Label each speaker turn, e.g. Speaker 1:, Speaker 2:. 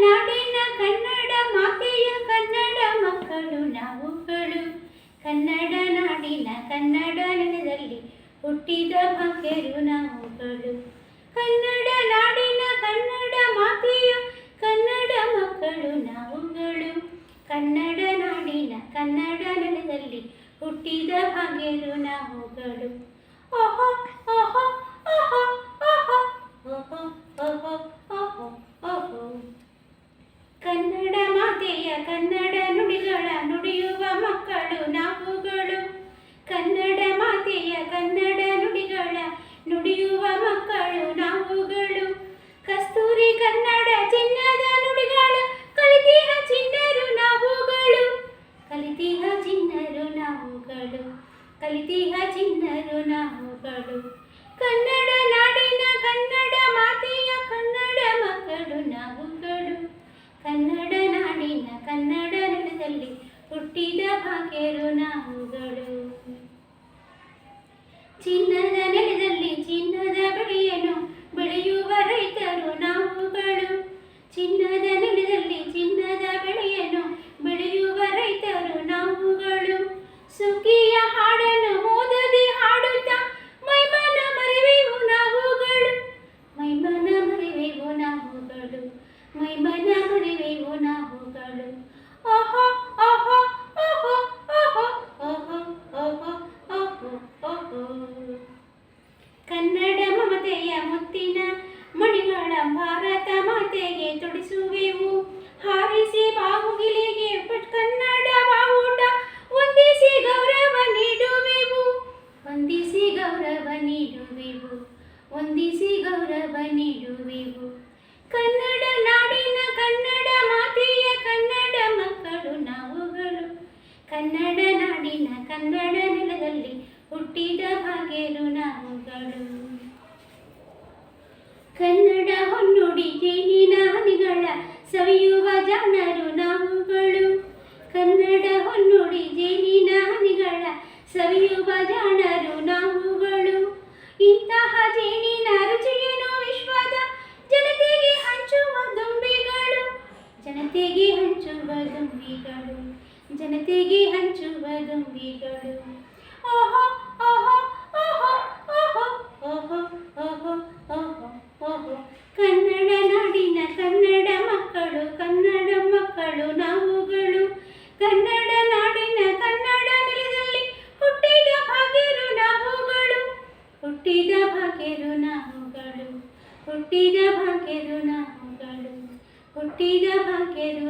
Speaker 1: ನಾಡಿನ ಕನ್ನಡ ಮಾತೆಯ ಕನ್ನಡ ಮಕ್ಕಳು ನಾವುಗಳು ಕನ್ನಡ ನಾಡಿನ ಕನ್ನಡ ನೆಲದಲ್ಲಿ ಹುಟ್ಟಿದ ಮಕ್ಕಳು ನಾವುಗಳು ಕನ್ನಡ ನಾಡಿನ ಕನ್ನಡ ಮಾತೆಯ ಕನ್ನಡ ಮಕ್ಕಳು ನಾವುಗಳು ಕನ್ನಡ ನಾಡಿನ ಕನ್ನಡ ನೆಲದಲ್ಲಿ ಹುಟ್ಟಿದ ಭಾಗ್ಯರು ನಾವುಗಳು ಓಹೋ ಓಹೋ ಓಹೋ ಕಲಿತಿಹ ಚಿನ್ನರು ನಾವುಗಳು. ಕನ್ನಡ ನಾಡಿನ ಕನ್ನಡ ಮಾತೆಯ ಕನ್ನಡ ಮಕ್ಕಳು ನಾವುಗಳು. ಕನ್ನಡ ನಾಡಿನ ಕನ್ನಡ ನೆಲದಲ್ಲಿ ಹುಟ್ಟಿದ ಭಾಗ್ಯರು ನಾವುಗಳು. ಕನ್ನಡ ಮಮತೆಯ ಮುತ್ತಿನ ಮಣಿಗಳ ಭಾರತ ಮಾತೆಗೆ ತೊಡಿಸುವೆವು. ಹಾರಿಸಿ ಬಾಹುಗಿಲಿಗೆ ಕನ್ನಡ ಬಾವುಟ ಹೊಂದಿಸಿ ಗೌರವ ನೀಡುವೆವು. ಹೊಂದಿಸಿ ಗೌರವ ನೀಡುವೆವು. ಹೊಂದಿಸಿ ಗೌರವ ನೀಡುವೆವು. ಕನ್ನಡ ನಾಡಿನ ಕನ್ನಡ ಕನ್ನಡ ನಾಡಿನ ಕನ್ನಡ ನೆಲದಲ್ಲಿ ಹುಟ್ಟಿದ ಹಾಗೇನು ನಾವುಗಳು? ಕನ್ನಡ ಹೊನ್ನುಡಿ ಜೇನಿನ ಹನಿಗಳ ಸವಿಯುವ ಜನರು ನಾವುಗಳು. ಕನ್ನಡ ಹೊನ್ನುಡಿ ಜೇನಿನ ಹನಿಗಳ ಸವಿಯುವ ಜಾಣರು ನಾವುಗಳು. ಇಂತಹ ಜೇನಿನ ರುಚಿಯನ್ನು ವಿಶ್ವದ ಜನತೆಗೆ ಹಂಚುವ ದುಂಬಿಗಳು? ಜನತೆಗೆ ಹಂಚುವ ದುಂಬಿಗಳು. ಜನತೆಗೆ ಹಂಚುವ ದುಂಬಿಗಳು ಕನ್ನಡ ನಾಡಿನ ಕನ್ನಡ ಮಕ್ಕಳು ಕನ್ನಡ ಮಕ್ಕಳು, ನಾವುಗಳು. ಕನ್ನಡ ನಾಡಿನ ಕನ್ನಡ ನೆಲದಲ್ಲಿ ಹುಟ್ಟಿದ ಭಾಗ್ಯರು ನಾವುಗಳು. ಹುಟ್ಟಿದ ಭಾಗ್ಯರು ನಾವುಗಳು. ಹುಟ್ಟಿದ ಭಾಗ್ಯರು ನಾವುಗಳು. ಹುಟ್ಟಿದ ಭಾಗ್ಯರು